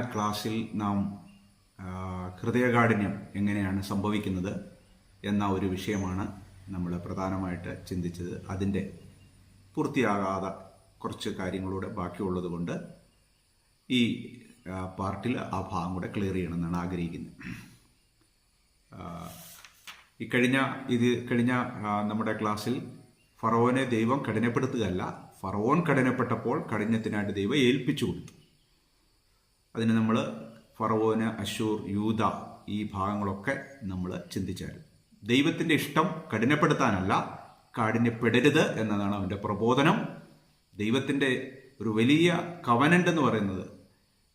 ക്ലാസ്സിൽ നാം ഹൃദയകാഠിന്യം എങ്ങനെയാണ് സംഭവിക്കുന്നത് എന്ന ഒരു വിഷയമാണ് നമ്മൾ പ്രധാനമായിട്ട് ചിന്തിച്ചത്. അതിന്റെ പൂർത്തിയാകാതെ കുറച്ച് കാര്യങ്ങളൂടെ ബാക്കിയുള്ളത് കൊണ്ട് ഈ പാർട്ടിൽ ആ ഭാഗം കൂടെ ക്ലിയർ ചെയ്യണമെന്നാണ് ആഗ്രഹിക്കുന്നത്. ഈ കഴിഞ്ഞ ഇത് കഴിഞ്ഞ നമ്മുടെ ക്ലാസ്സിൽ ഫറോനെ ദൈവം കഠിനപ്പെടുത്തുകയല്ല ഫറോൻ കഠിനപ്പെട്ടപ്പോൾ കഠിനത്തിനായിട്ട് ദൈവം ഏൽപ്പിച്ചു കൊടുത്തു. അതിന് നമ്മൾ ഫറവോന് അശൂർ യൂത ഈ ഭാഗങ്ങളൊക്കെ നമ്മൾ ചിന്തിച്ചാലും. ദൈവത്തിന്റെ ഇഷ്ടം കഠിനപ്പെടുത്താനല്ല കാഠിന്യപ്പെടരുത് എന്നതാണ് അവന്റെ പ്രബോധനം. ദൈവത്തിന്റെ ഒരു വലിയ കവനന്റ് എന്ന് പറയുന്നത്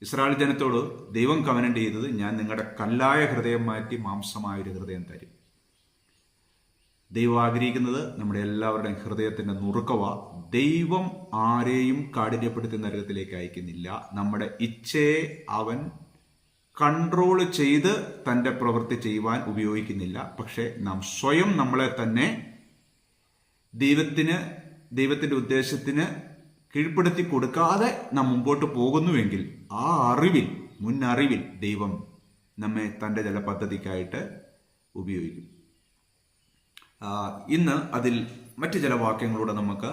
ഇസ്രായേൽ ജനത്തോട് ദൈവം കവനന്റ് ചെയ്തത് ഞാൻ നിങ്ങളുടെ കല്ലായ ഹൃദയം മാറ്റി മാംസമായൊരു ഹൃദയം തരും. ദൈവം ആഗ്രഹിക്കുന്നത് നമ്മുടെ എല്ലാവരുടെയും ഹൃദയത്തിന്റെ നുറുക്കവ ദൈവം ആരെയും കാഠിന്യപ്പെടുത്തി നരകത്തിലേക്ക് അയക്കുന്നില്ല. നമ്മുടെ ഇച്ഛയെ അവൻ കൺട്രോൾ ചെയ്ത് തന്റെ പ്രവൃത്തി ചെയ്യുവാൻ ഉപയോഗിക്കുന്നില്ല. പക്ഷേ നാം സ്വയം നമ്മളെ തന്നെ ദൈവത്തിന് ദൈവത്തിന്റെ ഉദ്ദേശത്തിന് കീഴ്പ്പെടുത്തി കൊടുക്കാതെ നാം മുമ്പോട്ട് പോകുന്നുവെങ്കിൽ ആ അറിവിൽ മുൻ അറിവിൽ ദൈവം നമ്മെ തന്റെ ചില പദ്ധതിക്കായിട്ട് ഉപയോഗിക്കും. ഇന്ന് അതിൽ മറ്റു ചില വാക്യങ്ങളൂടെ നമുക്ക്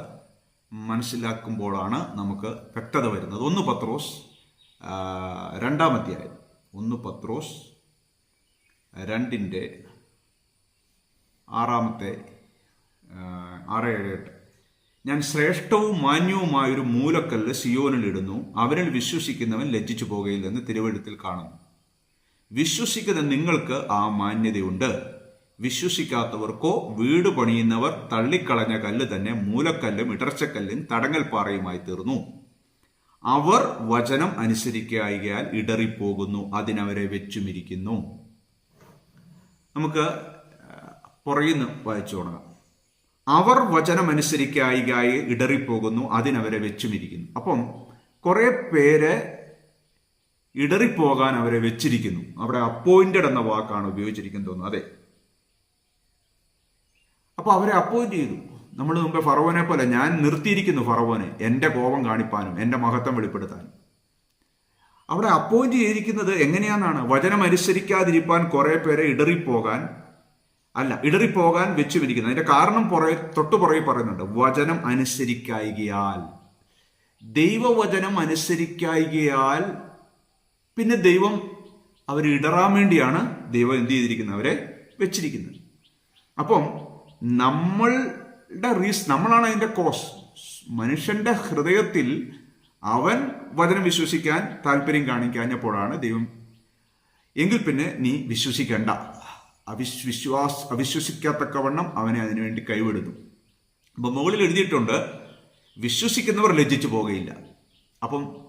മനസ്സിലാക്കുമ്പോഴാണ് നമുക്ക് വ്യക്തത വരുന്നത്. ഒന്ന് പത്രോസ് രണ്ടാമത്തെ രണ്ടാമധ്യായം ഒന്ന് പത്രോസ് രണ്ടിന്റെ ആറാമത്തെ ആറ് ഏഴ് എട്ട്. ഞാൻ ശ്രേഷ്ഠവും മാന്യവുമായൊരു മൂലക്കല്ല് സിയോനിൽ ഇടുന്നു. അവരിൽ വിശ്വസിക്കുന്നവൻ ലജ്ജിച്ചു പോകുകയില്ലെന്ന് തിരുവഴുത്തിൽ കാണുന്നു. വിശ്വസിക്കുന്ന നിങ്ങൾക്ക് ആ മാന്യതയുണ്ട്. വിശ്വസിക്കാത്തവർക്കോ വീട് പണിയുന്നവർ തള്ളിക്കളഞ്ഞ കല്ല് തന്നെ മൂലക്കല്ലും ഇടർച്ചക്കല്ലും തടങ്ങൽപ്പാറയുമായി തീർന്നു. അവർ വചനം അനുസരിക്കായികയാൽ ഇടറിപ്പോകുന്നു അതിനവരെ വെച്ചുമിരിക്കുന്നു. നമുക്ക് പുറയുന്ന് വായിച്ചു തുടങ്ങാം. അവർ വചനം അനുസരിക്കായികയായി ഇടറിപ്പോകുന്നു അതിനവരെ വെച്ചുമിരിക്കുന്നു. അപ്പം കുറെ പേര് ഇടറിപ്പോകാൻ അവരെ വെച്ചിരിക്കുന്നു. അവിടെ അപ്പോയിന്റഡ് എന്ന വാക്കാണ് ഉപയോഗിച്ചിരിക്കുന്നത് തോന്നുന്നു. അതെ. അപ്പൊ അവരെ അപ്പോയിന്റ് ചെയ്തു. നമ്മൾ മുമ്പേ ഫറവോനെ പോലെ ഞാൻ നിർത്തിയിരിക്കുന്നു ഫറവോനെ എന്റെ കോപം കാണിപ്പാനും എന്റെ മഹത്വം വെളിപ്പെടുത്താനും. അവിടെ അപ്പോയിന്റ് ചെയ്തിരിക്കുന്നത് എങ്ങനെയാണെന്നാണ് വചനം അനുസരിക്കാതിരിക്കാൻ കുറെ പേരെ ഇടറിപ്പോകാൻ അല്ല ഇടറിപ്പോകാൻ വെച്ചു വിരിക്കുന്നത് അതിന്റെ കാരണം പുറകെ തൊട്ടു പുറകെ പറയുന്നുണ്ട്. വചനം അനുസരിക്കായികയാൽ. ദൈവവചനം അനുസരിക്കായികയാൽ പിന്നെ ദൈവം അവർ ഇടറാൻ വേണ്ടിയാണ് ദൈവം എന്ത് ചെയ്തിരിക്കുന്നത്? അവരെ വെച്ചിരിക്കുന്നത്. അപ്പം നമ്മളുടെ റീസ് നമ്മളാണ് അതിന്റെ കോസ് മനുഷ്യന്റെ ഹൃദയത്തിൽ അവൻ വചനം വിശ്വസിക്കാൻ താല്പര്യം കാണിക്കാഞ്ഞപ്പോഴാണ് ദൈവം എങ്കിൽ പിന്നെ നീ വിശ്വസിക്കണ്ട. അവിശ്വാസ് അവിശ്വസിക്കാത്തക്കവണ്ണം അവനെ അതിനുവേണ്ടി കൈവിടുന്നു. അപ്പോൾ മുകളിൽ എഴുതിയിട്ടുണ്ട് വിശ്വസിക്കുന്നവർ ലജ്ജിച്ചു പോകുകയില്ല അപ്പം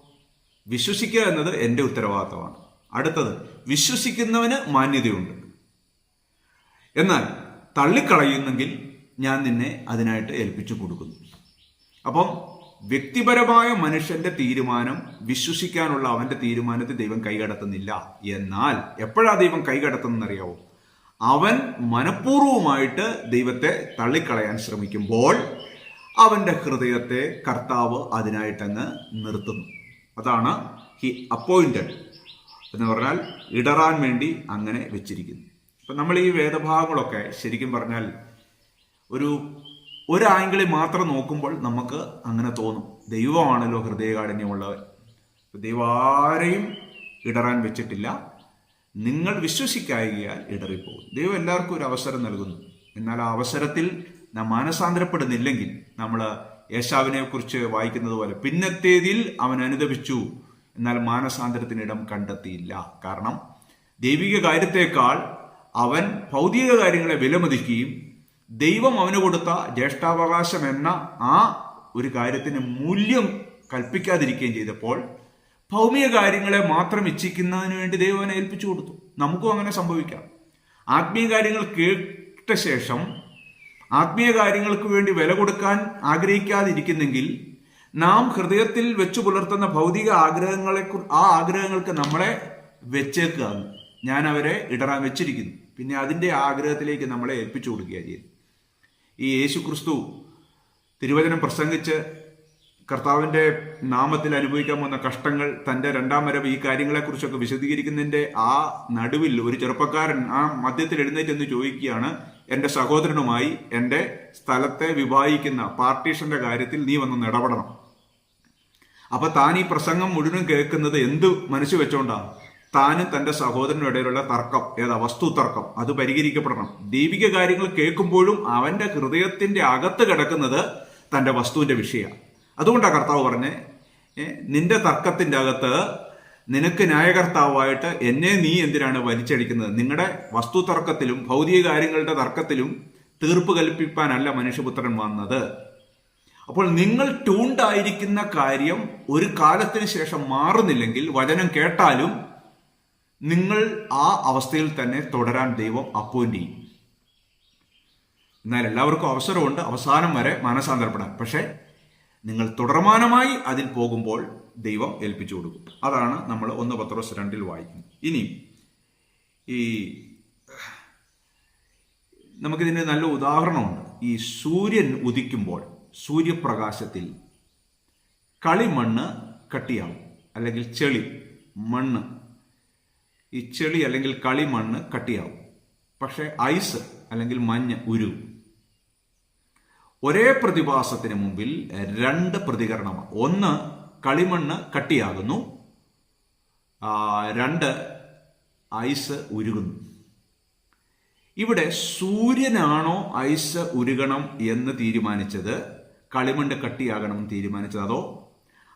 വിശ്വസിക്കുക എന്നത് എന്റെ ഉത്തരവാദിത്തമാണ്. അടുത്തത് വിശ്വസിക്കുന്നവന് മാന്യതയുണ്ട്. എന്നാൽ തള്ളിക്കളയുന്നെങ്കിൽ ഞാൻ നിന്നെ അതിനായിട്ട് ഏൽപ്പിച്ചു കൊടുക്കുന്നു. അപ്പം വ്യക്തിപരമായ മനുഷ്യന്റെ തീരുമാനം വിശ്വസിക്കാനുള്ള അവന്റെ തീരുമാനത്തെ ദൈവം കൈകടത്തുന്നില്ല. എന്നാൽ എപ്പോഴാ ദൈവം കൈകടത്തുന്നറിയാവോ? അവൻ മനഃപൂർവമായിട്ട് ദൈവത്തെ തള്ളിക്കളയാൻ ശ്രമിക്കുമ്പോൾ അവന്റെ ഹൃദയത്തെ കർത്താവ് അതിനായിട്ടങ്ങ് നിർത്തുന്നു. അതാണ് ഹി അപ്പോയിന്റഡ് എന്ന് പറഞ്ഞാൽ ഇടറാൻ വേണ്ടി അങ്ങനെ വെച്ചിരിക്കുന്നു. ഇപ്പൊ നമ്മൾ ഈ വേദഭാഗങ്ങളൊക്കെ ശരിക്കും പറഞ്ഞാൽ ഒരു ഒരു ആംഗിളിൽ മാത്രം നോക്കുമ്പോൾ നമുക്ക് അങ്ങനെ തോന്നും. ദൈവമാണല്ലോ ഹൃദയകാഠിന്യമുള്ളവൻ ദൈവം ആരെയും ഇടറാൻ വെച്ചിട്ടില്ല. നിങ്ങൾ വിശ്വസിക്കായികയാൽ ഇടറിപ്പോകും. ദൈവം എല്ലാവർക്കും ഒരു അവസരം നൽകുന്നു. എന്നാൽ ആ അവസരത്തിൽ നാം മാനസാന്തരപ്പെടുന്നില്ലെങ്കിൽ നമ്മൾ യേശാവിനെ കുറിച്ച് വായിക്കുന്നത് പോലെ പിന്നത്തേതിൽ അവൻ അനുദപിച്ചു. എന്നാൽ മാനസാന്തരത്തിനിടം കണ്ടെത്തിയില്ല. കാരണം ദൈവിക കാര്യത്തേക്കാൾ അവൻ ഭൗതിക കാര്യങ്ങളെ വിലമതിക്കുകയും ദൈവം അവന് കൊടുത്ത ജ്യേഷ്ഠാവകാശം എന്ന ആ ഒരു കാര്യത്തിന് മൂല്യം കൽപ്പിക്കാതിരിക്കുകയും ചെയ്തപ്പോൾ ഭൗമിക കാര്യങ്ങളെ മാത്രം ഇച്ഛിക്കുന്നതിന് വേണ്ടി ദൈവം അവനെ ഏൽപ്പിച്ചു കൊടുത്തു. നമുക്കും അങ്ങനെ സംഭവിക്കാം. ആത്മീയ കാര്യങ്ങൾ കേട്ട ശേഷം ആത്മീയ കാര്യങ്ങൾക്ക് വേണ്ടി വില കൊടുക്കാൻ ആഗ്രഹിക്കാതിരിക്കുന്നെങ്കിൽ നാം ഹൃദയത്തിൽ വെച്ചു പുലർത്തുന്ന ഭൗതിക ആഗ്രഹങ്ങളെ ആ ആഗ്രഹങ്ങൾക്ക് നമ്മളെ വെച്ചേക്കുകയാണ് ഞാൻ അവരെ ഇടറാൻ വെച്ചിരിക്കുന്നു. പിന്നെ അതിന്റെ ആഗ്രഹത്തിലേക്ക് നമ്മളെ ഏൽപ്പിച്ചു കൊടുക്കുക ചെയ്തു ഈ യേശു ക്രിസ്തു തിരുവചനം പ്രസംഗിച്ച് കർത്താവിന്റെ നാമത്തിൽ അനുഭവിക്കാൻ വന്ന കഷ്ടങ്ങൾ തന്റെ രണ്ടാം വരവ് ഈ കാര്യങ്ങളെക്കുറിച്ചൊക്കെ വിശദീകരിക്കുന്നതിന്റെ ആ നടുവിൽ ഒരു ചെറുപ്പക്കാരൻ ആ മധ്യത്തിൽ എഴുന്നേറ്റ് എന്ന് ചോദിക്കുകയാണ് എന്റെ സഹോദരനുമായി എന്റെ സ്ഥലത്തെ വിഭാഗിക്കുന്ന പാർട്ടീഷന്റെ കാര്യത്തിൽ നീ വന്ന് ഇടപെടണം അപ്പൊ താൻ ഈ പ്രസംഗം മുഴുവൻ കേൾക്കുന്നത് എന്ത് മനസ്സ് വെച്ചോണ്ടാ താനും തന്റെ സഹോദരനും ഇടയിലുള്ള തർക്കം ഏതാ വസ്തു തർക്കം അത് പരിഹരിക്കപ്പെടണം. ദൈവിക കാര്യങ്ങൾ കേൾക്കുമ്പോഴും അവന്റെ ഹൃദയത്തിന്റെ അകത്ത് കിടക്കുന്നത് തന്റെ വസ്തുവിന്റെ വിഷയമാണ്. അതുകൊണ്ടാണ് കർത്താവ് പറഞ്ഞേ നിന്റെ തർക്കത്തിന്റെ അകത്ത് നിനക്ക് ന്യായകർത്താവായിട്ട് എന്നെ നീ എന്തിനാണ് വലിച്ചടിക്കുന്നത്? നിങ്ങളുടെ വസ്തു തർക്കത്തിലും ഭൗതിക കാര്യങ്ങളുടെ തർക്കത്തിലും തീർപ്പ് കൽപ്പിക്കാനല്ല മനുഷ്യപുത്രൻ വന്നത്. അപ്പോൾ നിങ്ങൾ ട്യൂണ്ടായിരിക്കുന്ന കാര്യം ഒരു കാലത്തിന് ശേഷം മാറുന്നില്ലെങ്കിൽ വചനം കേട്ടാലും നിങ്ങൾ ആ അവസ്ഥയിൽ തന്നെ തുടരാൻ ദൈവം അപ്പോയിന്റ് ചെയ്യും. എന്നാൽ എല്ലാവർക്കും അവസരമുണ്ട് അവസാനം വരെ മാനസാന്തരപ്പെടാൻ. പക്ഷേ നിങ്ങൾ തുടർമാനമായി അതിൽ പോകുമ്പോൾ ദൈവം ഏൽപ്പിച്ചു കൊടുക്കും. അതാണ് നമ്മൾ ഒന്ന് പത്രോസ് രണ്ടിൽ വായിക്കുന്നത് ഇനി ഈ നമുക്കിതിന് നല്ല ഉദാഹരണമുണ്ട്. ഈ സൂര്യൻ ഉദിക്കുമ്പോൾ സൂര്യപ്രകാശത്തിൽ കളിമണ്ണ് കട്ടിയാവും അല്ലെങ്കിൽ ചെളി മണ്ണ്. ഈ ചെളി അല്ലെങ്കിൽ കളിമണ്ണ് കട്ടിയാവും. പക്ഷെ ഐസ് അല്ലെങ്കിൽ മഞ്ഞ് ഉരു. ഒരേ പ്രതിഭാസത്തിന് മുമ്പിൽ രണ്ട് പ്രതികരണമാണ്. ഒന്ന് കളിമണ്ണ് കട്ടിയാകുന്നു. രണ്ട് ഐസ് ഉരുകുന്നു. ഇവിടെ സൂര്യനാണോ ഐസ് ഉരുകണം എന്ന് തീരുമാനിച്ചത്? കളിമണ്ണ് കട്ടിയാകണം തീരുമാനിച്ചത് അതോ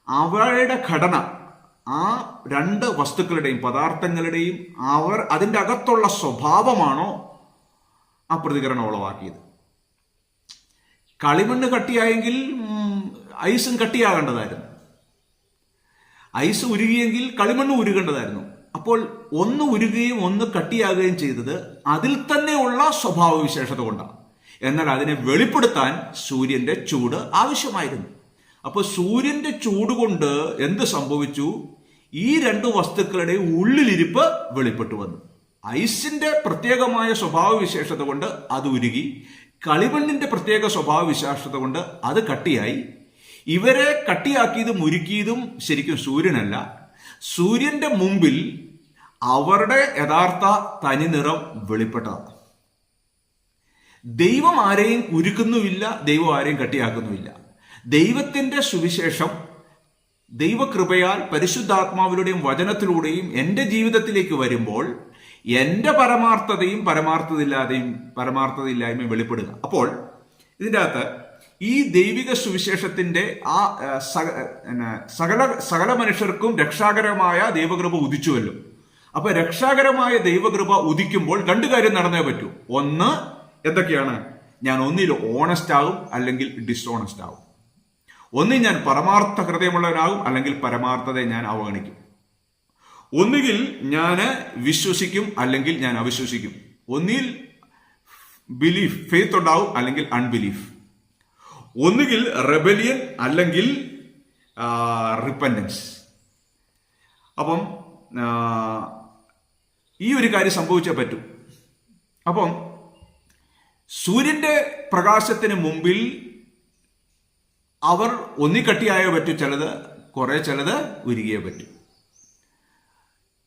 അവയുടെ ഘടന ആ രണ്ട് വസ്തുക്കളുടെയും പദാർത്ഥങ്ങളുടെയും അവർ അതിന്റെ അകത്തുള്ള സ്വഭാവമാണോ ആ പ്രതികരണം ഉളവാക്കിയത്? കളിമണ്ണ് കട്ടിയായെങ്കിൽ ഐസും കട്ടിയാകേണ്ടതായിരുന്നു. ഐസ് ഉരുകിയെങ്കിൽ കളിമണ്ണ് ഉരുകേണ്ടതായിരുന്നു. അപ്പോൾ ഒന്ന് ഉരുകുകയും ഒന്ന് കട്ടിയാകുകയും ചെയ്തത് അതിൽ തന്നെയുള്ള സ്വഭാവവിശേഷത കൊണ്ടാണ്. എന്നാൽ അതിനെ വെളിപ്പെടുത്താൻ സൂര്യന്റെ ചൂട് ആവശ്യമായിരുന്നു. അപ്പോൾ സൂര്യന്റെ ചൂട് കൊണ്ട് എന്ത് സംഭവിച്ചു? ഈ രണ്ട് വസ്തുക്കളുടെ ഉള്ളിലിരിപ്പ് വെളിപ്പെട്ടു വന്നു. ഐസിന്റെ പ്രത്യേകമായ സ്വഭാവ വിശേഷത കൊണ്ട് അത് ഉരുകി കളിമണ്ണിന്റെ പ്രത്യേക സ്വഭാവ വിശേഷത കൊണ്ട് അത് കട്ടിയായി. ഇവരെ കട്ടിയാക്കിയതും ഉരുക്കിയതും ശരിക്കും സൂര്യനല്ല. സൂര്യന്റെ മുമ്പിൽ അവരുടെ യഥാർത്ഥ തനിനിറം വെളിപ്പെട്ടതാണ്. ദൈവം ആരെയും ഉരുക്കുന്നുമില്ല ദൈവം ആരെയും കട്ടിയാക്കുന്നുമില്ല. ദൈവത്തിന്റെ സുവിശേഷം ദൈവകൃപയാൽ പരിശുദ്ധാത്മാവിലൂടെയും വചനത്തിലൂടെയും എന്റെ ജീവിതത്തിലേക്ക് വരുമ്പോൾ എന്റെ പരമാർത്ഥതയും പരമാർത്ഥതയില്ലാതെയും പരമാർത്ഥതയില്ലായ്മയും വെളിപ്പെടുക. അപ്പോൾ ഇതിന്റെ അകത്ത് ഈ ദൈവിക സുവിശേഷത്തിന്റെ ആ സകല സകല മനുഷ്യർക്കും രക്ഷാകരമായ ദൈവകൃപ ഉദിച്ചുവല്ലോ. അപ്പൊ രക്ഷാകരമായ ദൈവകൃപ ഉദിക്കുമ്പോൾ രണ്ടു കാര്യം നടന്നേ പറ്റൂ. ഒന്ന് എന്തൊക്കെയാണ്? ഞാൻ ഒന്നിൽ ഓണസ്റ്റ് ആകും അല്ലെങ്കിൽ ഡിസോണസ്റ്റ് ആകും. ഒന്നിൽ ഞാൻ പരമാർത്ഥ ഹൃദയമുള്ളവനാകും അല്ലെങ്കിൽ പരമാർത്ഥതയെ ഞാൻ അവഗണിക്കും. ഒന്നുകിൽ ഞാൻ വിശ്വസിക്കും അല്ലെങ്കിൽ ഞാൻ അവിശ്വസിക്കും. ഒന്നിൽ ബിലീഫ് ഫെയ്ത്ത് ഉണ്ടാവും അല്ലെങ്കിൽ അൺബിലീഫ് ഒന്നുകിൽ റെബലിയൻ അല്ലെങ്കിൽ റിപ്പൻഡൻസ് അപ്പം ഈ ഒരു കാര്യം സംഭവിച്ചേ പറ്റൂ. അപ്പം സൂര്യന്റെ പ്രകാശത്തിന് മുമ്പിൽ അവർ ഒന്നിക്കട്ടിയായേ പറ്റൂ ചിലത് കുറെ ചിലത് ഉരുകിയേ പറ്റൂ.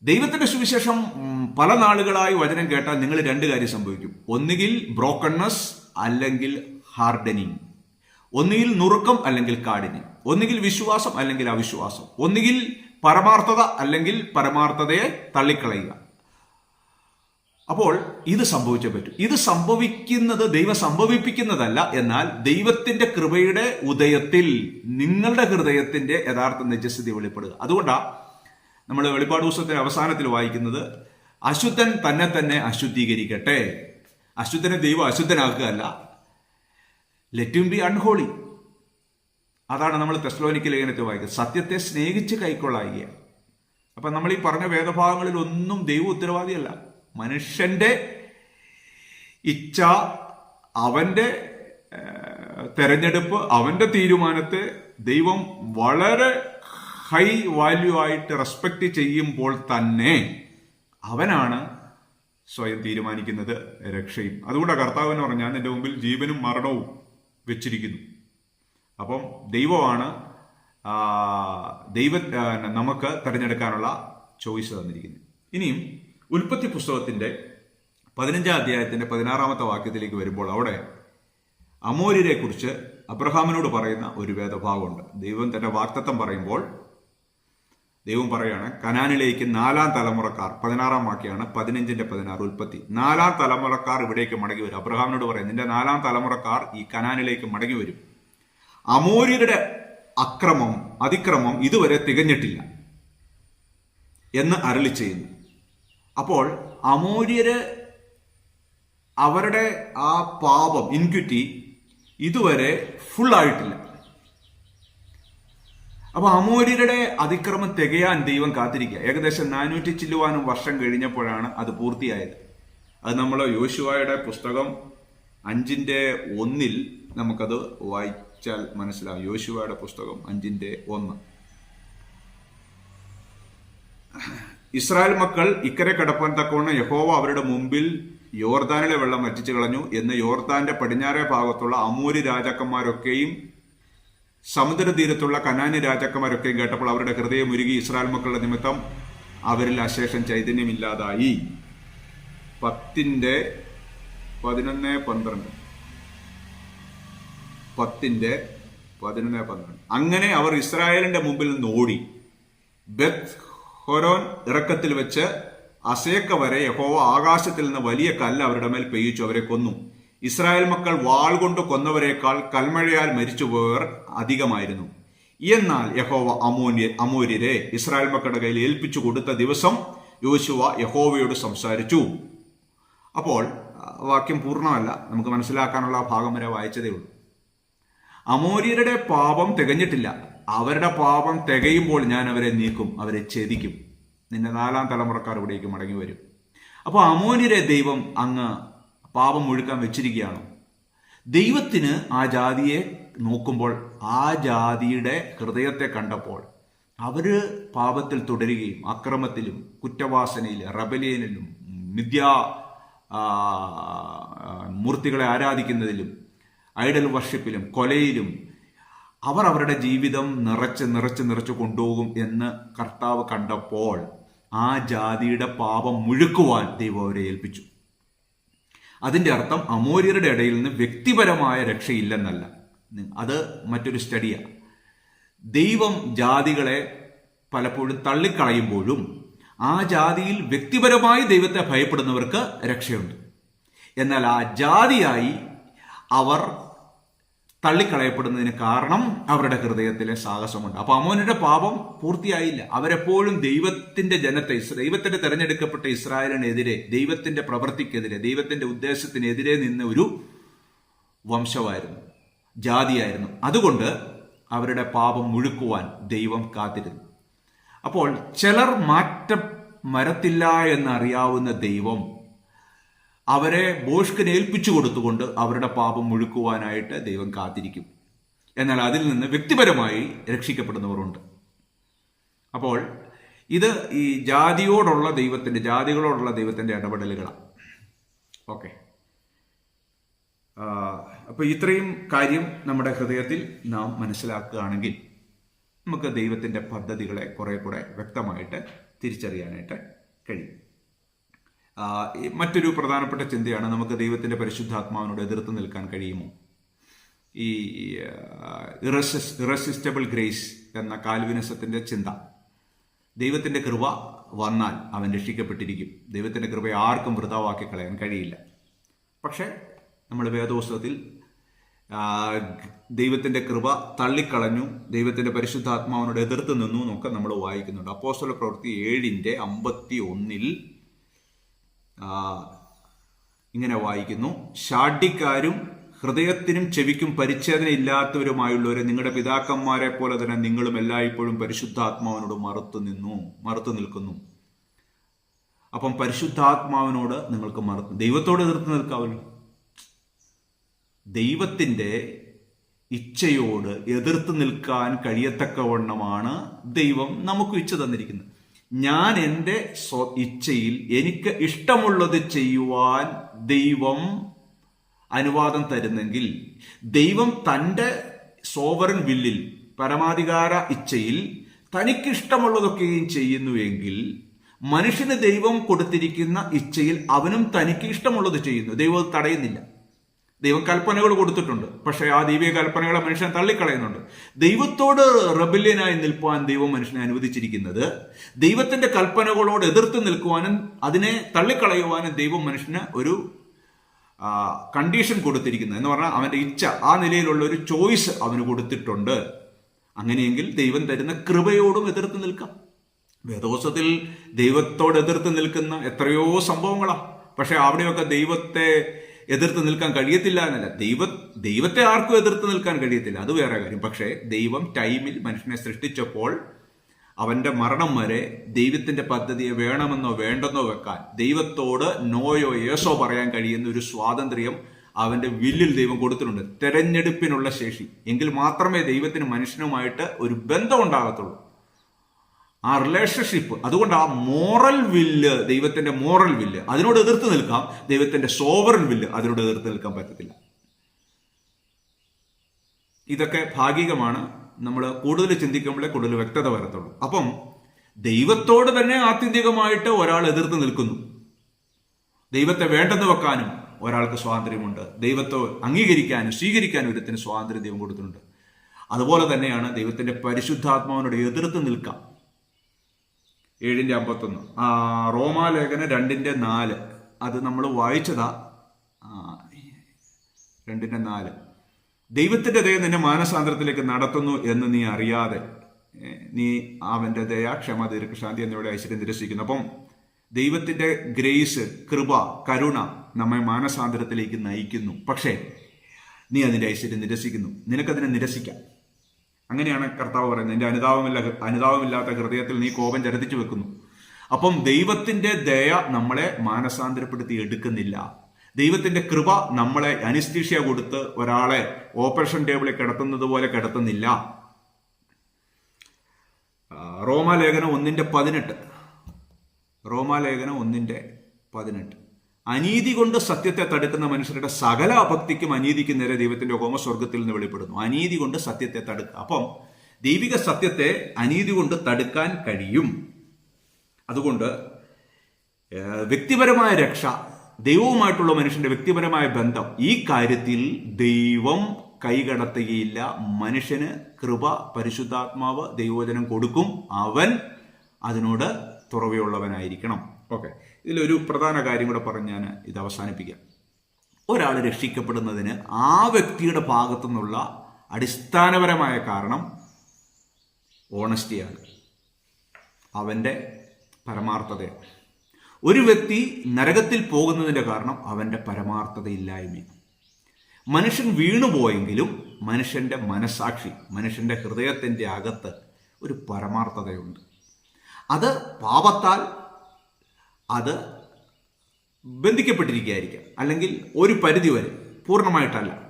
ദൈവത്തിന്റെ സുവിശേഷം പല നാളുകളായി വചനം കേട്ടാൽ നിങ്ങൾ രണ്ട് കാര്യം സംഭവിക്കും. ഒന്നുകിൽ ബ്രോക്കൺനെസ് അല്ലെങ്കിൽ ഹാർഡനിങ്. ഒന്നുകിൽ നുറുക്കം അല്ലെങ്കിൽ കാഠിന്യം. ഒന്നുകിൽ വിശ്വാസം അല്ലെങ്കിൽ അവിശ്വാസം. ഒന്നുകിൽ പരമാർത്ഥത അല്ലെങ്കിൽ പരമാർത്ഥതയെ തള്ളിക്കളയുക. അപ്പോൾ ഇത് സംഭവിച്ചേ പറ്റൂ. ഇത് സംഭവിക്കുന്നത് ദൈവം സംഭവിപ്പിക്കുന്നതല്ല. എന്നാൽ ദൈവത്തിന്റെ കൃപയുടെ ഉദയത്തിൽ നിങ്ങളുടെ ഹൃദയത്തിന്റെ യഥാർത്ഥ നിജസ്ഥിതി വെളിപ്പെടുക. അതുകൊണ്ടാണ് നമ്മൾ വെളിപ്പാട് ദിവസത്തിന്റെ അവസാനത്തിൽ വായിക്കുന്നത് അശുദ്ധൻ തന്നെ തന്നെ അശുദ്ധീകരിക്കട്ടെ. അശുദ്ധനെ ദൈവം അശുദ്ധനാക്കുകയല്ല. ലെറ്റ് ബി അൺഹോളി അതാണ് നമ്മൾ തെസ്ലോനിക്ക് ലേഖനത്തിൽ വായിക്കുന്നത്. സത്യത്തെ സ്നേഹിച്ച് കൈക്കൊള്ളായിക അപ്പൊ നമ്മൾ ഈ പറഞ്ഞ വേദഭാഗങ്ങളിൽ ഒന്നും ദൈവം ഉത്തരവാദിയല്ല. മനുഷ്യന്റെ ഇച്ഛ അവന്റെ ഏഹ്, തെരഞ്ഞെടുപ്പ് അവന്റെ തീരുമാനത്തെ ദൈവം വളരെ ഹൈ വാല്യൂ ആയിട്ട് റെസ്പെക്ട് ചെയ്യുമ്പോൾ തന്നെ അവനാണ് സ്വയം തീരുമാനിക്കുന്നത് രക്ഷയും. അതുകൊണ്ടാണ് കർത്താവിന് പറഞ്ഞാൽ എന്റെ മുമ്പിൽ ജീവനും മരണവും വെച്ചിരിക്കുന്നു. അപ്പം ദൈവമാണ് ദൈവ നമുക്ക് തിരഞ്ഞെടുക്കാനുള്ള ചോയ്സ് തന്നിരിക്കുന്നത്. ഇനിയും ഉൽപ്പത്തി പുസ്തകത്തിന്റെ പതിനഞ്ചാം അധ്യായത്തിന്റെ പതിനാറാമത്തെ വാക്യത്തിലേക്ക് വരുമ്പോൾ അവിടെ അമോര്യരെ കുറിച്ച് അബ്രഹാമിനോട് പറയുന്ന ഒരു വേദഭാഗമുണ്ട്. ദൈവം തന്റെ വാക്തത്വം പറയുമ്പോൾ ദൈവം പറയാണ് കനാനിലേക്ക് നാലാം തലമുറക്കാർ പതിനാറാം വാക്യാണ് പതിനഞ്ചിന്റെ പതിനാറ് ഉൽപ്പത്തി. നാലാം തലമുറക്കാർ ഇവിടേക്ക് മടങ്ങി വരും. അബ്രഹാമിനോട് പറയും നിന്റെ നാലാം തലമുറക്കാർ ഈ കനാനിലേക്ക് മടങ്ങി വരും. അമോര്യരുടെ അക്രമം അതിക്രമം ഇതുവരെ തികഞ്ഞിട്ടില്ല എന്ന് അരളി ചെയ്യുന്നു. അപ്പോൾ അമൂര്യര് അവരുടെ ആ പാപം ഇൻക്വിറ്റി ഇതുവരെ ഫുൾ ആയിട്ടില്ല. അപ്പൊ അമൂര്യരുടെ അതിക്രമം തികയാൻ ദൈവം കാത്തിരിക്കുക. ഏകദേശം നാനൂറ്റി ചില്ലുവാനും വർഷം കഴിഞ്ഞപ്പോഴാണ് അത് പൂർത്തിയായത്. അത് നമ്മൾ യോശുവായുടെ പുസ്തകം അഞ്ചിന്റെ ഒന്നിൽ നമുക്കത് വായിച്ചാൽ മനസ്സിലാവും. യോശുവയുടെ പുസ്തകം അഞ്ചിന്റെ ഒന്ന്. ഇസ്രായേൽ മക്കൾ ഇക്കരെ കടപ്പാൻ തക്കവണ്ണം യഹോവ അവരുടെ മുമ്പിൽ യോർദാനിലെ വെള്ളം വറ്റിച്ചു കളഞ്ഞു എന്ന് യോർദാന്റെ പടിഞ്ഞാറേ ഭാഗത്തുള്ള അമൂരി രാജാക്കന്മാരൊക്കെയും സമുദ്രതീരത്തുള്ള കനാനി രാജാക്കന്മാരൊക്കെയും കേട്ടപ്പോൾ അവരുടെ ഹൃദയം ഉരുകി ഇസ്രായേൽ മക്കളുടെ നിമിത്തം അവരിൽ അശേഷം ചൈതന്യമില്ലാതായി. പത്തിന്റെ പതിനൊന്ന് പന്ത്രണ്ട്. പത്തിന്റെ പതിനൊന്ന് പന്ത്രണ്ട്. അങ്ങനെ അവർ ഇസ്രായേലിന്റെ മുമ്പിൽ നിന്ന് ഓടി. ബെത്ത് ഹൊരോൻ ഇറക്കത്തിൽ വെച്ച് അസേക്ക വരെ യഹോവ ആകാശത്തിൽ നിന്ന് വലിയ കല്ല് അവരുടെ മേൽ പെയ്യിച്ചു അവരെ കൊന്നു. ഇസ്രായേൽ മക്കൾ വാൾ കൊണ്ട് കൊന്നവരെക്കാൾ കൽമഴയാൽ മരിച്ചുപോയവർ അധികമായിരുന്നു. എന്നാൽ യഹോവ അമോന്യ അമൂര്യരെ ഇസ്രായേൽ മക്കളുടെ കയ്യിൽ ഏൽപ്പിച്ചു കൊടുത്ത ദിവസം യോശുവ യഹോവയോട് സംസാരിച്ചു. അപ്പോൾ വാക്യം പൂർണമല്ല. നമുക്ക് മനസ്സിലാക്കാനുള്ള ഭാഗം വരെ വായിച്ചതേ ഉള്ളൂ. അമോര്യരുടെ പാപം തികഞ്ഞിട്ടില്ല. അവരുടെ പാപം തികയുമ്പോൾ ഞാൻ അവരെ നീക്കും അവരെ ഛേദിക്കും. നിന്റെ നാലാം തലമുറക്കാർ ഇവിടേക്ക് മടങ്ങി വരും. അപ്പോൾ അമോര്യരെ ദൈവം അങ്ങ് പാപം മുഴുക്കാൻ വെച്ചിരിക്കുകയാണ്. ദൈവത്തിന് ആ ജാതിയെ നോക്കുമ്പോൾ ആ ജാതിയുടെ ഹൃദയത്തെ കണ്ടപ്പോൾ അവർ പാപത്തിൽ തുടരുകയും അക്രമത്തിലും കുറ്റവാസനയിൽ റബലിയനിലും മിഥ്യാ മൂർത്തികളെ ആരാധിക്കുന്നതിലും ഐഡൽ വർഷിപ്പിലും കൊലയിലും അവർ അവരുടെ ജീവിതം നിറച്ച് നിറച്ച് നിറച്ച് കൊണ്ടുപോകും എന്ന് കർത്താവ് കണ്ടപ്പോൾ ആ ജാതിയുടെ പാപം മുഴുക്കുവാൻ ദൈവം അവരെ ഏൽപ്പിച്ചു. അതിന്റെ അർത്ഥം അമൂര്യരുടെ ഇടയിൽ നിന്ന് വ്യക്തിപരമായ രക്ഷയില്ലെന്നല്ല. അത് മറ്റൊരു സ്റ്റഡിയാണ് ദൈവം ജാതികളെ പലപ്പോഴും തള്ളിക്കളയുമ്പോഴും ആ ജാതിയിൽ വ്യക്തിപരമായി ദൈവത്തെ ഭയപ്പെടുന്നവർക്ക് രക്ഷയുണ്ട്. എന്നാൽ ആ ജാതിയായി അവർ തള്ളിക്കളയപ്പെടുന്നതിന് കാരണം അവരുടെ ഹൃദയത്തിലെ സാഹസമുണ്ട്. അപ്പൊ അമോനിയുടെ പാപം പൂർത്തിയായില്ല. അവരെപ്പോഴും ദൈവത്തിന്റെ ജനത്തെ ദൈവത്തിന്റെ തെരഞ്ഞെടുക്കപ്പെട്ട ഇസ്രായേലിനെതിരെ ദൈവത്തിന്റെ പ്രവൃത്തിക്കെതിരെ ദൈവത്തിന്റെ ഉദ്ദേശത്തിനെതിരെ നിന്ന ഒരു വംശമായിരുന്നു ജാതിയായിരുന്നു. അതുകൊണ്ട് അവരുടെ പാപം മുഴുക്കുവാൻ ദൈവം കാത്തിരുന്നു. അപ്പോൾ ചിലർ മാറ്റം മരത്തില്ല എന്നറിയാവുന്ന ദൈവം അവരെ ബോഷ്കിനെ ഏൽപ്പിച്ചു കൊടുത്തുകൊണ്ട് അവരുടെ പാപം മുഴുക്കുവാനായിട്ട് ദൈവം കാത്തിരിക്കും. എന്നാൽ അതിൽ നിന്ന് വ്യക്തിപരമായി രക്ഷിക്കപ്പെടുന്നവരുണ്ട്. അപ്പോൾ ഇത് ഈ ജാതിയോടുള്ള ദൈവത്തിന്റെ ജാതികളോടുള്ള ദൈവത്തിന്റെ ഇടപെടലുകളാണ്. ഓക്കെ. അപ്പൊ ഇത്രയും കാര്യം നമ്മുടെ ഹൃദയത്തിൽ നാം മനസ്സിലാക്കുകയാണെങ്കിൽ നമുക്ക് ദൈവത്തിന്റെ പദ്ധതികളെ കുറെ കൂടെ വ്യക്തമായിട്ട് തിരിച്ചറിയാനായിട്ട് കഴിയും. മറ്റൊരു പ്രധാനപ്പെട്ട ചിന്തയാണ് നമുക്ക് ദൈവത്തിന്റെ പരിശുദ്ധാത്മാവിനോട് എതിർത്ത് നിൽക്കാൻ കഴിയുമോ? ഈ ഇറസിസ്റ്റബിൾ ഗ്രേസ് എന്ന കാൽവിനസത്തിന്റെ ചിന്ത. ദൈവത്തിന്റെ കൃപ വന്നാൽ അവൻ രക്ഷിക്കപ്പെട്ടിരിക്കും. ദൈവത്തിന്റെ കൃപയെ ആർക്കും വൃതാവാക്കി കളയാൻ കഴിയില്ല. പക്ഷേ നമ്മൾ വേദോത്സവത്തിൽ ദൈവത്തിന്റെ കൃപ തള്ളിക്കളഞ്ഞു ദൈവത്തിന്റെ പരിശുദ്ധാത്മാവിനോട് എതിർത്ത് നിന്നു എന്നൊക്കെ നമ്മൾ വായിക്കുന്നുണ്ട്. അപ്പോസ്തല പ്രവൃത്തി ഏഴിന്റെ അമ്പത്തി ഒന്നിൽ ഇങ്ങനെ വായിക്കുന്നു. ഷാഡിക്കാരും ഹൃദയത്തിനും ചെവിക്കും പരിച്ഛേദന ഇല്ലാത്തവരുമായുള്ളവരെ നിങ്ങളുടെ പിതാക്കന്മാരെ പോലെ തന്നെ നിങ്ങളും എല്ലായ്പ്പോഴും പരിശുദ്ധാത്മാവിനോട് മറുത്തു നിന്നു മറുത്തു നിൽക്കുന്നു. അപ്പം പരിശുദ്ധാത്മാവിനോട് നിങ്ങൾക്ക് മറുത്തു ദൈവത്തോട് എതിർത്ത് നിൽക്കാവല്ലോ. ദൈവത്തിന്റെ ഇച്ഛയോട് എതിർത്ത് നിൽക്കാൻ കഴിയത്തക്കവണ്ണമാണ് ദൈവം നമുക്ക് ഇച്ഛ തന്നിരിക്കുന്നത്. ഞാൻ എന്റെ ഇച്ഛയിൽ എനിക്ക് ഇഷ്ടമുള്ളത് ചെയ്യുവാൻ ദൈവം അനുവാദം തരുന്നെങ്കിൽ ദൈവം തന്റെ സോവറിൻ വില്ലിൽ പരമാധികാര ഇച്ഛയിൽ തനിക്കിഷ്ടമുള്ളതൊക്കെയും ചെയ്യുന്നുവെങ്കിൽ മനുഷ്യന് ദൈവം കൊടുത്തിരിക്കുന്ന ഇച്ഛയിൽ അവനും തനിക്ക് ഇഷ്ടമുള്ളത് ചെയ്യുന്നു. ദൈവം തടയുന്നില്ല. ദൈവം കൽപ്പനകൾ കൊടുത്തിട്ടുണ്ട്. പക്ഷേ ആ ദൈവിക കൽപ്പനകളെ മനുഷ്യൻ തള്ളിക്കളയുന്നുണ്ട്. ദൈവത്തോട് റബല്യനായി നിൽക്കുവാൻ ദൈവം മനുഷ്യനെ അനുവദിച്ചിരിക്കുന്നത് ദൈവത്തിന്റെ കൽപ്പനകളോട് എതിർത്ത് നിൽക്കുവാനും അതിനെ തള്ളിക്കളയുവാനും ദൈവം മനുഷ്യന് ഒരു കണ്ടീഷൻ കൊടുത്തിരിക്കുന്നത് എന്ന് പറഞ്ഞാൽ അവന്റെ ഇച്ഛ ആ നിലയിലുള്ള ഒരു ചോയ്സ് അവന് കൊടുത്തിട്ടുണ്ട്. അങ്ങനെയെങ്കിൽ ദൈവം തരുന്ന കൃപയോടും എതിർത്ത് നിൽക്കാം. വേദോസത്തിൽ ദൈവത്തോട് എതിർത്ത് നിൽക്കുന്ന എത്രയോ സംഭവങ്ങളാണ് പക്ഷെ അവിടെയൊക്കെ ദൈവത്തെ എതിർത്ത് നിൽക്കാൻ കഴിയത്തില്ല എന്നല്ല. ദൈവ ദൈവത്തെ ആർക്കും എതിർത്ത് നിൽക്കാൻ കഴിയത്തില്ല. അത് വേറെ കാര്യം. പക്ഷേ ദൈവം ടൈമിൽ മനുഷ്യനെ സൃഷ്ടിച്ചപ്പോൾ അവന്റെ മരണം വരെ ദൈവത്തിന്റെ പദ്ധതിയെ വേണമെന്നോ വേണ്ടെന്നോ വെക്കാൻ ദൈവത്തോട് നോയോ യേസോ പറയാൻ കഴിയുന്ന ഒരു സ്വാതന്ത്ര്യം അവന്റെ വില്ലിൽ ദൈവം കൊടുത്തിട്ടുണ്ട്. തെരഞ്ഞെടുപ്പിനുള്ള ശേഷി. എങ്കിൽ മാത്രമേ ദൈവത്തിന് മനുഷ്യനുമായിട്ട് ഒരു ബന്ധം ഉണ്ടാകത്തുള്ളൂ. ആ റിലേഷൻഷിപ്പ് അതുകൊണ്ട് ആ മോറൽ വില്ല് ദൈവത്തിന്റെ മോറൽ വില്ല് അതിനോട് എതിർത്ത് നിൽക്കാം. ദൈവത്തിന്റെ സോവറൻ വില്ല് അതിനോട് എതിർത്ത് നിൽക്കാൻ പറ്റത്തില്ല. ഇതൊക്കെ ഭാഗികമാണ്. നമ്മൾ കൂടുതൽ ചിന്തിക്കുമ്പോഴേ കൂടുതൽ വ്യക്തത വരത്തുള്ളൂ. അപ്പം ദൈവത്തോട് തന്നെ ആത്യന്തികമായിട്ട് ഒരാൾ എതിർത്ത് നിൽക്കുന്നു. ദൈവത്തെ വേണ്ടെന്ന് വെക്കാനും ഒരാൾക്ക് സ്വാതന്ത്ര്യമുണ്ട്. ദൈവത്തെ അംഗീകരിക്കാനും സ്വീകരിക്കാനും ഒരുത്തിന് സ്വാതന്ത്ര്യം ദൈവം കൊടുത്തിട്ടുണ്ട്. അതുപോലെ തന്നെയാണ് ദൈവത്തിന്റെ പരിശുദ്ധാത്മാവിനോട് എതിർത്ത് നിൽക്കാം. ഏഴിന്റെ അമ്പത്തൊന്ന്. റോമാലേഖന രണ്ടിന്റെ നാല്. അത് നമ്മൾ വായിച്ചതാ. രണ്ടിന്റെ നാല്. ദൈവത്തിന്റെ ദയ നിന്നെ മാനസാന്തരത്തിലേക്ക് നടത്തുന്നു എന്ന് നീ അറിയാതെ നീ അവന്റെ ദയ ക്ഷമ ദീർഘശാന്തി എന്നിവിടെ ഐശ്വര്യം നിരസിക്കുന്നു. അപ്പം ദൈവത്തിന്റെ ഗ്രേസ് കൃപ കരുണ നമ്മെ മാനസാന്തരത്തിലേക്ക് നയിക്കുന്നു. പക്ഷേ നീ അതിന്റെ ഐശ്വര്യം നിരസിക്കുന്നു. നിനക്കതിനെ നിരസിക്കാം. അങ്ങനെയാണ് കർത്താവ് പറയുന്നത്. എന്റെ അനുതാപമില്ല അനുതാപമില്ലാത്ത ഹൃദയത്തിൽ നീ കോപം ചരത്തിച്ചു വെക്കുന്നു. അപ്പം ദൈവത്തിന്റെ ദയ നമ്മളെ മാനസാന്തരപ്പെടുത്തി എടുക്കുന്നില്ല. ദൈവത്തിന്റെ കൃപ നമ്മളെ അനിസ്തീഷ്യ കൊടുത്ത് ഒരാളെ ഓപ്പറേഷൻ ടേബിളിൽ കിടത്തുന്നത് പോലെ കിടത്തുന്നില്ല. റോമാലേഖനം ഒന്നിന്റെ പതിനെട്ട്. റോമാലേഖനം ഒന്നിന്റെ പതിനെട്ട്. അനീതി കൊണ്ട് സത്യത്തെ തടുക്കുന്ന മനുഷ്യരുടെ സകല അഭക്തിക്കും അനീതിക്കും നേരെ ദൈവത്തിന്റെ ഹോമ സ്വർഗത്തിൽ നിന്ന് വെളിപ്പെടുന്നു. അനീതി കൊണ്ട് സത്യത്തെ തടുക്കുക. അപ്പം ദൈവിക സത്യത്തെ അനീതി കൊണ്ട് തടുക്കാൻ കഴിയും. അതുകൊണ്ട് വ്യക്തിപരമായ രക്ഷ ദൈവവുമായിട്ടുള്ള മനുഷ്യന്റെ വ്യക്തിപരമായ ബന്ധം ഈ കാര്യത്തിൽ ദൈവം കൈകടത്തുകയില്ല. മനുഷ്യന് കൃപ പരിശുദ്ധാത്മാവ് ദൈവവചനം കൊടുക്കും. അവൻ അതിനോട് തുറവയുള്ളവനായിരിക്കണം. ഓക്കെ. ഇതിലൊരു പ്രധാന കാര്യം കൂടെ പറഞ്ഞ് ഞാൻ ഇത് അവസാനിപ്പിക്കാം. ഒരാൾ രക്ഷിക്കപ്പെടുന്നതിന് ആ വ്യക്തിയുടെ ഭാഗത്തു നിന്നുള്ള അടിസ്ഥാനപരമായ കാരണം ഓണസ്റ്റിയാണ്. അവന്റെ പരമാർത്ഥതയാണ്. ഒരു വ്യക്തി നരകത്തിൽ പോകുന്നതിന്റെ കാരണം അവന്റെ പരമാർത്ഥതയില്ലായ്മയാണ് മനുഷ്യൻ വീണുപോയെങ്കിലും മനുഷ്യന്റെ മനസാക്ഷി മനുഷ്യന്റെ ഹൃദയത്തിന്റെ അകത്ത് ഒരു പരമാർത്ഥതയുണ്ട്. അത് പാപത്താൽ അത് ബന്ധിക്കപ്പെട്ടിരിക്കുകയായിരിക്കാം. അല്ലെങ്കിൽ ഒരു പരിധി വരെ. പൂർണമായിട്ടല്ല.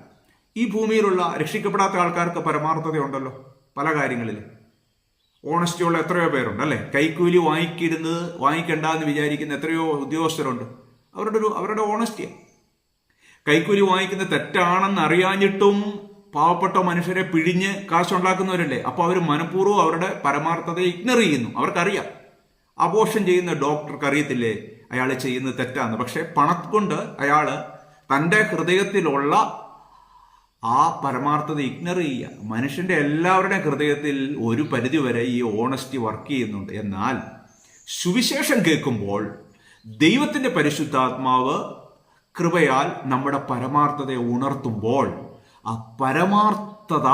ഈ ഭൂമിയിലുള്ള രക്ഷിക്കപ്പെടാത്ത ആൾക്കാർക്ക് പരമാർത്ഥതയുണ്ടല്ലോ പല കാര്യങ്ങളിൽ ഓണസ്റ്റിയുള്ള എത്രയോ പേരുണ്ട് അല്ലേ? കൈക്കൂലി വാങ്ങിക്കിടുന്നത് വാങ്ങിക്കണ്ട എന്ന് വിചാരിക്കുന്ന എത്രയോ ഉദ്യോഗസ്ഥരുണ്ട്. അവരുടെ ഒരു അവരുടെ ഓണസ്റ്റിയ. കൈക്കൂലി വാങ്ങിക്കുന്ന തെറ്റാണെന്ന് അറിയാഞ്ഞിട്ടും പാവപ്പെട്ട മനുഷ്യരെ പിഴിഞ്ഞ് കാശുണ്ടാക്കുന്നവരല്ലേ? അപ്പോൾ അവർ മനഃപൂർവം അവരുടെ പരമാർത്ഥതയെ ഇഗ്നർ ചെയ്യുന്നു. അവർക്കറിയാം. അബോഷൻ ചെയ്യുന്ന ഡോക്ടർക്ക് അറിയത്തില്ലേ? അയാൾ ചെയ്യുന്നത് തെറ്റാന്ന്. പക്ഷെ പണത്തുകൊണ്ട് അയാൾ തന്റെ ഹൃദയത്തിലുള്ള ആ പരമാർത്ഥത ഇഗ്നർ ചെയ്യുക. മനുഷ്യന്റെ എല്ലാവരുടെയും ഹൃദയത്തിൽ ഒരു പരിധി വരെ ഈ ഓണസ്റ്റി വർക്ക് ചെയ്യുന്നുണ്ട്. എന്നാൽ സുവിശേഷം കേൾക്കുമ്പോൾ ദൈവത്തിന്റെ പരിശുദ്ധാത്മാവ് കൃപയാൽ നമ്മുടെ പരമാർത്ഥതയെ ഉണർത്തുമ്പോൾ ആ പരമാർത്ഥത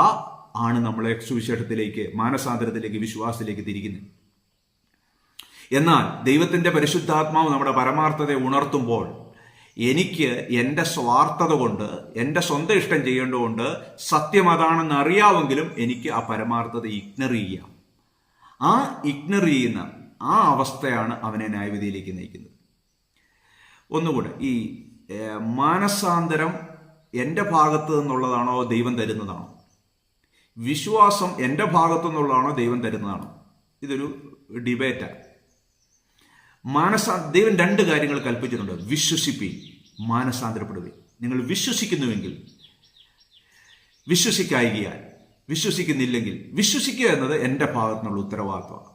ആണ് നമ്മളെ സുവിശേഷത്തിലേക്ക് മാനസാന്തരത്തിലേക്ക് വിശ്വാസത്തിലേക്ക് തിരിക്കുന്നത്. എന്നാൽ ദൈവത്തിന്റെ പരിശുദ്ധാത്മാവ് നമ്മുടെ പരമാർത്ഥതയെ ഉണർത്തുമ്പോൾ എനിക്ക് എന്റെ സ്വാർത്ഥത കൊണ്ട് എന്റെ സ്വന്തം ഇഷ്ടം ചെയ്യേണ്ടതുകൊണ്ട് സത്യം അതാണെന്ന് അറിയാമെങ്കിലും എനിക്ക് ആ പരമാർത്ഥത ഇഗ്നർ ചെയ്യാം. ആ ഇഗ്നർ ചെയ്യുന്ന ആ അവസ്ഥയാണ് അവനെ ന്യായവിധിയിലേക്ക് നയിക്കുന്നത്. ഒന്നുകൂടെ ഈ മാനസാന്തരം എന്റെ ഭാഗത്ത് നിന്നുള്ളതാണോ ദൈവം തരുന്നതാണോ? വിശ്വാസം എന്റെ ഭാഗത്തു നിന്നുള്ളതാണോ ദൈവം തരുന്നതാണോ? ഇതൊരു ഡിബേറ്റാണ് മാനസാ ദൈവം രണ്ട് കാര്യങ്ങൾ കൽപ്പിച്ചിട്ടുണ്ട്. വിശ്വസിപ്പി മാനസാന്തരപ്പെടുക നിങ്ങൾ വിശ്വസിക്കുന്നുവെങ്കിൽ വിശ്വസിക്കായികയാൽ വിശ്വസിക്കുന്നില്ലെങ്കിൽ വിശ്വസിക്കുക എന്നത് എന്റെ ഭാഗത്തുനിന്നുള്ള ഉത്തരവാദിത്വമാണ്.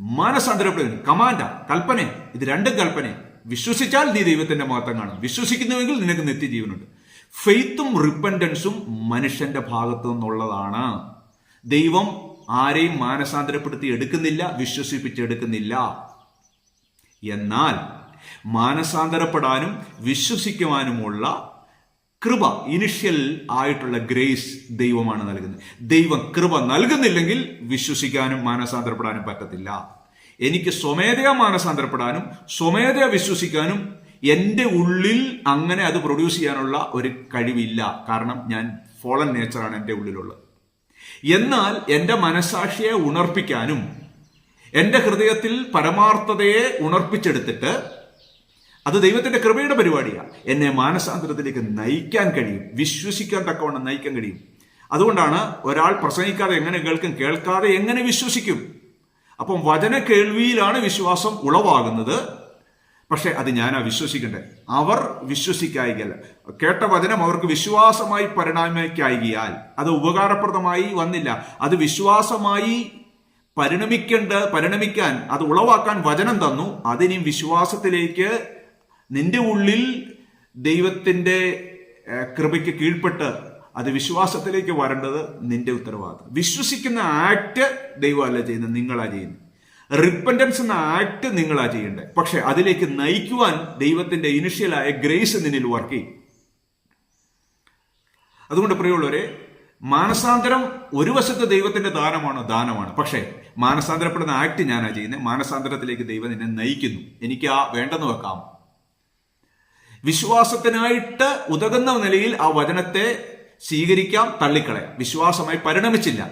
മാനസാന്തരപ്പെടുക കമാൻഡ കൽപ്പന ഇത് രണ്ടും കൽപ്പന. വിശ്വസിച്ചാൽ നീ ദൈവത്തിന്റെ മഹത്വം കാണും. വിശ്വസിക്കുന്നുവെങ്കിൽ നിനക്ക് നിത്യജീവനുണ്ട്. ഫെയ്ത്തും റിപ്പൻഡൻസും മനുഷ്യന്റെ ഭാഗത്തു നിന്നുള്ളതാണ്. ദൈവം ആരെയും മാനസാന്തരപ്പെടുത്തി എടുക്കുന്നില്ല വിശ്വസിപ്പിച്ചെടുക്കുന്നില്ല. എന്നാൽ മാനസാന്തരപ്പെടാനും വിശ്വസിക്കുവാനുമുള്ള കൃപ ഇനിഷ്യൽ ആയിട്ടുള്ള ഗ്രേസ് ദൈവമാണ് നൽകുന്നത്. ദൈവം കൃപ നൽകുന്നില്ലെങ്കിൽ വിശ്വസിക്കാനും മാനസാന്തരപ്പെടാനും പറ്റത്തില്ല. എനിക്ക് സ്വമേധയാ മാനസാന്തരപ്പെടാനും സ്വമേധയാ വിശ്വസിക്കാനും എന്റെ ഉള്ളിൽ അങ്ങനെ അത് പ്രൊഡ്യൂസ് ചെയ്യാനുള്ള ഒരു കഴിവില്ല. കാരണം ഞാൻ ഫോളൻ നേച്ചറാണ് എന്റെ ഉള്ളിലുള്ളത്. എന്നാൽ എന്റെ മനസാക്ഷിയെ ഉണർപ്പിക്കാനും എന്റെ ഹൃദയത്തിൽ പരമാർത്ഥതയെ ഉണർപ്പിച്ചെടുത്തിട്ട് അത് ദൈവത്തിന്റെ കൃപയുടെ പരിപാടിയാണ് എന്നെ മാനസാന്തരത്തിലേക്ക് നയിക്കാൻ കഴിയും. വിശ്വസിക്കാൻ തക്കവണ്ണം നയിക്കാൻ കഴിയും. അതുകൊണ്ടാണ് ഒരാൾ പ്രസംഗിക്കാതെ എങ്ങനെ കേൾക്കും കേൾക്കാതെ എങ്ങനെ വിശ്വസിക്കും. അപ്പം വചന കേൾവിയിലാണ് വിശ്വാസം ഉളവാകുന്നത്. പക്ഷെ അത് ഞാനാ വിശ്വസിക്കണ്ടേ. അവർ വിശ്വസിക്കായികയല്ല. കേട്ട വചനം അവർക്ക് വിശ്വാസമായി പരിണാമിക്കായികയാൽ അത് ഉപകാരപ്രദമായി വന്നില്ല. അത് വിശ്വാസമായി പരിണമിക്കേണ്ട പരിണമിക്കാൻ അത് ഉളവാക്കാൻ വചനം തന്നു. അതിനി വിശ്വാസത്തിലേക്ക് നിന്റെ ഉള്ളിൽ ദൈവത്തിന്റെ കൃപയ്ക്ക് കീഴ്പ്പെട്ട് അത് വിശ്വാസത്തിലേക്ക് വരേണ്ടത് നിന്റെ ഉത്തരവാദിത്വം വിശ്വസിക്കുന്ന ആക്ട് ദൈവമല്ല ചെയ്യുന്നത് നിങ്ങളാ ചെയ്യുന്നത്. റിപ്പൻഡൻസ് എന്ന ആക്ട് നിങ്ങളാ ചെയ്യേണ്ടത് പക്ഷെ അതിലേക്ക് നയിക്കുവാൻ ദൈവത്തിന്റെ ഇനിഷ്യലായ ഗ്രേസ് നിന്നിൽ വർക്ക് ചെയ്യും. അതുകൊണ്ട് പ്രിയമുള്ളവരെ മാനസാന്തരം ഒരു വശത്ത് ദൈവത്തിന്റെ ദാനമാണ് ദാനമാണ്. പക്ഷേ മാനസാന്തരപ്പെടുന്ന ആക്ട് ഞാനാ ചെയ്യുന്നത് മാനസാന്തരത്തിലേക്ക് ദൈവം എന്നെ നയിക്കുന്നു. എനിക്ക് ആ വേണ്ടെന്ന് വെക്കാം. വിശ്വാസത്തിനായിട്ട് ഉതകുന്ന നിലയിൽ ആ വചനത്തെ സ്വീകരിക്കാം തള്ളിക്കളയാം. വിശ്വാസമായി പരിണമിച്ചില്ല.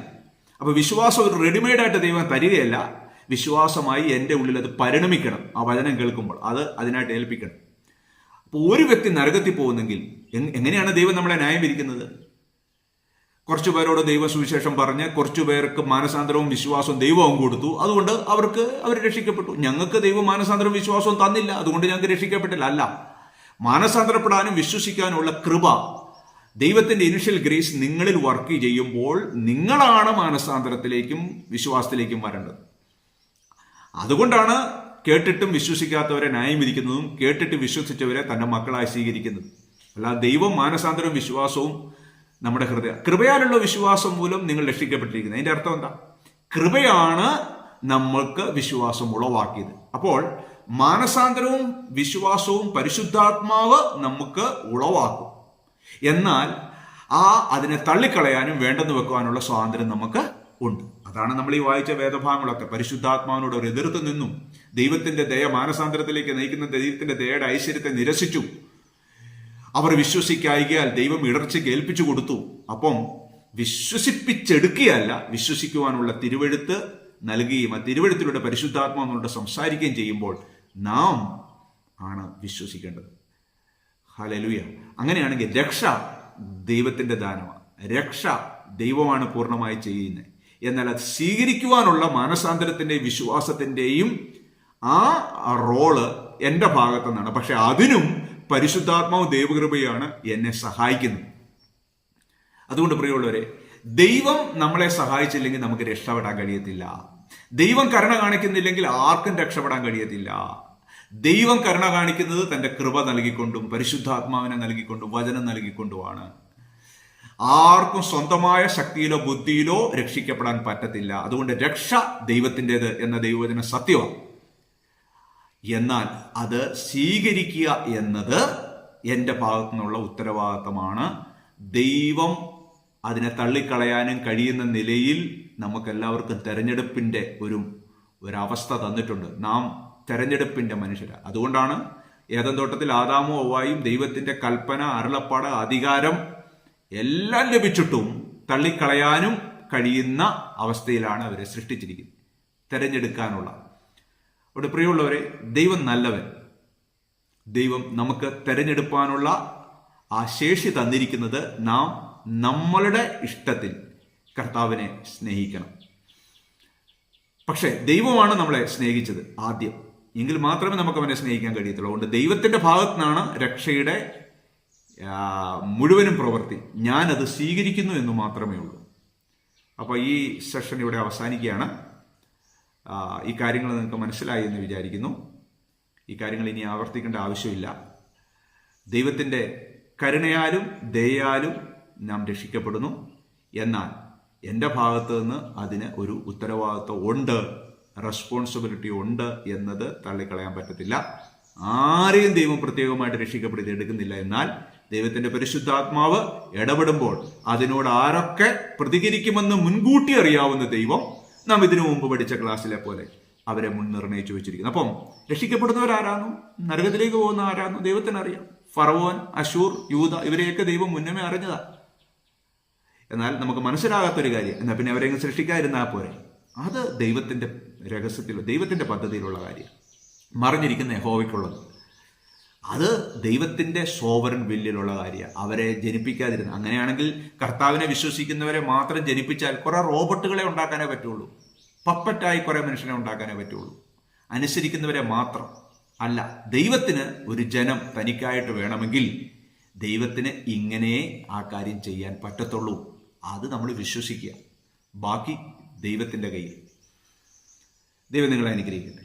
അപ്പൊ വിശ്വാസം ഒരു റെഡിമെയ്ഡ് ആയിട്ട് ദൈവം തരികയല്ല. വിശ്വാസമായി എന്റെ ഉള്ളിൽ അത് പരിണമിക്കണം. ആ വചനം കേൾക്കുമ്പോൾ അത് അതിനായിട്ട് ഏൽപ്പിക്കണം. അപ്പോൾ ഒരു വ്യക്തി നരകത്തിൽ പോകുന്നെങ്കിൽ എങ്ങനെയാണ് ദൈവം നമ്മളെ ന്യായം വിരിക്കുന്നത് കുറച്ചു പേരോട് ദൈവ സുവിശേഷം പറഞ്ഞ് കുറച്ചു പേർക്ക് മാനസാന്തരവും വിശ്വാസവും ദൈവവും കൊടുത്തു. അതുകൊണ്ട് അവർക്ക് അവർ രക്ഷിക്കപ്പെട്ടു. ഞങ്ങൾക്ക് ദൈവം മാനസാന്തരവും വിശ്വാസവും തന്നില്ല. അതുകൊണ്ട് ഞങ്ങൾക്ക് രക്ഷിക്കപ്പെട്ടില്ല. അല്ല മാനസാന്തരപ്പെടാനും വിശ്വസിക്കാനുള്ള കൃപ ദൈവത്തിന്റെ ഇനിഷ്യൽ ഗ്രേസ് നിങ്ങളിൽ വർക്ക് ചെയ്യുമ്പോൾ നിങ്ങളാണ് മാനസാന്തരത്തിലേക്കും വിശ്വാസത്തിലേക്കും വരേണ്ടത്. അതുകൊണ്ടാണ് കേട്ടിട്ടും വിശ്വസിക്കാത്തവരെ ന്യായം വിധിക്കുന്നതും കേട്ടിട്ട് വിശ്വസിച്ചവരെ തന്റെ മക്കളായി സ്വീകരിക്കുന്നതും. അല്ലാതെ ദൈവം മാനസാന്തരവും വിശ്വാസവും നമ്മുടെ ഹൃദയ. കൃപയാലുള്ള വിശ്വാസം മൂലം നിങ്ങൾ രക്ഷിക്കപ്പെട്ടിരിക്കുന്നത്. അതിന്റെ അർത്ഥം എന്താ? കൃപയാണ് നമ്മൾക്ക് വിശ്വാസം ഉളവാക്കിയത്. അപ്പോൾ മാനസാന്തരവും വിശ്വാസവും പരിശുദ്ധാത്മാവ് നമുക്ക് ഉളവാക്കും. എന്നാൽ ആ അതിനെ തള്ളിക്കളയാനും വേണ്ടെന്ന് വെക്കുവാനുള്ള സ്വാതന്ത്ര്യം നമുക്ക് ഉണ്ട്. അതാണ് നമ്മൾ ഈ വായിച്ച വേദഭാഗങ്ങളൊക്കെ. പരിശുദ്ധാത്മാവിനോട് ഒരു എതിർത്ത് നിന്നും. ദൈവത്തിന്റെ ദയ മാനസാന്തരത്തിലേക്ക് നയിക്കുന്ന ദൈവത്തിന്റെ ദയയുടെ ഐശ്വര്യത്തെ നിരസിച്ചു. അവർ വിശ്വസിക്കായികയാൽ ദൈവം ഇടർച്ചയ്ക്ക് ഏൽപ്പിച്ചു കൊടുത്തു. അപ്പം വിശ്വസിപ്പിച്ചെടുക്കുകയല്ല വിശ്വസിക്കുവാനുള്ള തിരുവെഴുത്ത് നൽകുകയും ആ തിരുവെഴുത്തിലൂടെ പരിശുദ്ധാത്മാവിനോട് സംസാരിക്കുകയും ചെയ്യുമ്പോൾ നാം ആണ് വിശ്വസിക്കേണ്ടത്. ഹലലുയ അങ്ങനെയാണെങ്കിൽ രക്ഷ ദൈവത്തിന്റെ ദാനമാണ്. രക്ഷ ദൈവമാണ് പൂർണമായി ചെയ്യുന്നത്. എന്നാൽ അത് സ്വീകരിക്കുവാനുള്ള മാനസാന്തരത്തിന്റെയും വിശ്വാസത്തിന്റെയും ആ റോൾ എന്റെ ഭാഗത്തു നിന്നാണ് പക്ഷെ അതിനും പരിശുദ്ധാത്മാവ് ദൈവകൃപയാണ് എന്നെ സഹായിക്കുന്നത്. അതുകൊണ്ട് പ്രിയമുള്ളവരെ ദൈവം നമ്മളെ സഹായിച്ചില്ലെങ്കിൽ നമുക്ക് രക്ഷപ്പെടാൻ കഴിയത്തില്ല. ദൈവം കരുണ കാണിക്കുന്നില്ലെങ്കിൽ ആർക്കും രക്ഷപ്പെടാൻ കഴിയത്തില്ല. ദൈവം കരുണ കാണിക്കുന്നത് തന്റെ കൃപ നൽകിക്കൊണ്ടും പരിശുദ്ധാത്മാവിനെ നൽകിക്കൊണ്ടും വചനം നൽകിക്കൊണ്ടുമാണ്. ആർക്കും സ്വന്തമായ ശക്തിയിലോ ബുദ്ധിയിലോ രക്ഷിക്കപ്പെടാൻ പറ്റത്തില്ല. അതുകൊണ്ട് രക്ഷ ദൈവത്തിന്റെത് എന്ന ദൈവവചന സത്യമാണ് എന്നാൽ അത് സ്വീകരിക്കുക എന്നത് എന്റെ ഭാഗത്തു നിന്നുള്ള ഉത്തരവാദിത്തമാണ്. ദൈവം അതിനെ തള്ളിക്കളയാനും കഴിയുന്ന നിലയിൽ നമുക്കെല്ലാവർക്കും തെരഞ്ഞെടുപ്പിന്റെ ഒരു ഒരവസ്ഥ തന്നിട്ടുണ്ട്. നാം തെരഞ്ഞെടുപ്പിന്റെ മനുഷ്യരാണ് അതുകൊണ്ടാണ് ഏതൻ തോട്ടത്തിൽ ആദാമോ ഒവായും ദൈവത്തിന്റെ കൽപ്പന അരുളപ്പാട് അധികാരം എല്ലാം ലഭിച്ചിട്ടും തള്ളിക്കളയാനും കഴിയുന്ന അവസ്ഥയിലാണ് അവരെ സൃഷ്ടിച്ചിരിക്കുന്നത്. തെരഞ്ഞെടുക്കാനുള്ള അവിടെ പ്രിയമുള്ളവരെ ദൈവം നല്ലവൻ. ദൈവം നമുക്ക് തെരഞ്ഞെടുപ്പാനുള്ള ആ ശേഷി തന്നിരിക്കുന്നത് നാം നമ്മളുടെ ഇഷ്ടത്തിൽ കർത്താവിനെ സ്നേഹിക്കണം. പക്ഷേ ദൈവമാണ് നമ്മളെ സ്നേഹിച്ചത് ആദ്യം. എങ്കിൽ മാത്രമേ നമുക്ക് അവനെ സ്നേഹിക്കാൻ കഴിയത്തുള്ളൂ. അതുകൊണ്ട് ദൈവത്തിന്റെ ഭാഗത്തു നിന്നാണ് രക്ഷയുടെ മുഴുവനും പ്രവൃത്തി. ഞാനത് സ്വീകരിക്കുന്നു എന്ന് മാത്രമേ ഉള്ളൂ. അപ്പോൾ ഈ സെഷൻ ഇവിടെ അവസാനിക്കുകയാണ്. ഈ കാര്യങ്ങൾ നിങ്ങൾക്ക് മനസ്സിലായി എന്ന് വിചാരിക്കുന്നു. ഈ കാര്യങ്ങൾ ഇനി ആവർത്തിക്കേണ്ട ആവശ്യമില്ല. ദൈവത്തിന്റെ കരുണയാലും ദയാലും നാം രക്ഷിക്കപ്പെടുന്നു. എന്നാൽ എന്റെ ഭാഗത്ത് നിന്ന് അതിന് ഒരു ഉത്തരവാദിത്വം ഉണ്ട്. റെസ്പോൺസിബിലിറ്റി ഉണ്ട് എന്നത് തള്ളിക്കളയാൻ പറ്റത്തില്ല. ആരെയും ദൈവം പ്രത്യേകമായിട്ട് രക്ഷിക്കപ്പെടുത്തി എടുക്കുന്നില്ല. എന്നാൽ ദൈവത്തിന്റെ പരിശുദ്ധാത്മാവ് ഇടപെടുമ്പോൾ അതിനോട് ആരൊക്കെ പ്രതികരിക്കുമെന്ന് മുൻകൂട്ടി അറിയാവുന്ന ദൈവം നാം ഇതിനു മുമ്പ് പഠിച്ച ക്ലാസ്സിലെ പോലെ അവരെ മുൻ നിർണയിച്ചു വെച്ചിരിക്കുന്നു. അപ്പം രക്ഷിക്കപ്പെടുന്നവരാരാന്നു? നരകത്തിലേക്ക് പോകുന്ന ആരാന്നു ദൈവത്തിന് അറിയാം ഫറവോൻ അശൂർ യൂത ഇവരെയൊക്കെ ദൈവം മുന്നമേ അറിഞ്ഞതാ. എന്നാൽ നമുക്ക് മനസ്സിലാകാത്തൊരു കാര്യം എന്നാൽ പിന്നെ അവരെ സൃഷ്ടിക്കാതിരുന്നാൽ പോരെ. അത് ദൈവത്തിന്റെ രഹസ്യത്തിലോ ദൈവത്തിന്റെ പദ്ധതിയിലുള്ള കാര്യം. മറിഞ്ഞിരിക്കുന്ന യഹോവയ്ക്കുള്ളത്. അത് ദൈവത്തിന്റെ സോവറൻ വില്ലിലുള്ള കാര്യമാണ്. അവരെ ജനിപ്പിക്കാതിരുന്ന അങ്ങനെയാണെങ്കിൽ കർത്താവിനെ വിശ്വസിക്കുന്നവരെ മാത്രം ജനിപ്പിച്ചാൽ കുറെ റോബോട്ടുകളെ ഉണ്ടാക്കാനേ പറ്റുള്ളൂ. പപ്പറ്റായി കുറെ മനുഷ്യനെ ഉണ്ടാക്കാനേ പറ്റുള്ളൂ. അനുസരിക്കുന്നവരെ മാത്രം അല്ല ദൈവത്തിന് ഒരു ജനം തനിക്കായിട്ട് വേണമെങ്കിൽ ദൈവത്തിന് ഇങ്ങനെ ആ കാര്യം ചെയ്യാൻ പറ്റത്തുള്ളൂ. അത് നമ്മൾ വിശ്വസിക്കുക. ബാക്കി ദൈവത്തിന്റെ കയ്യിൽ. ദൈവം നിങ്ങളെ അനുഗ്രഹിക്കട്ടെ.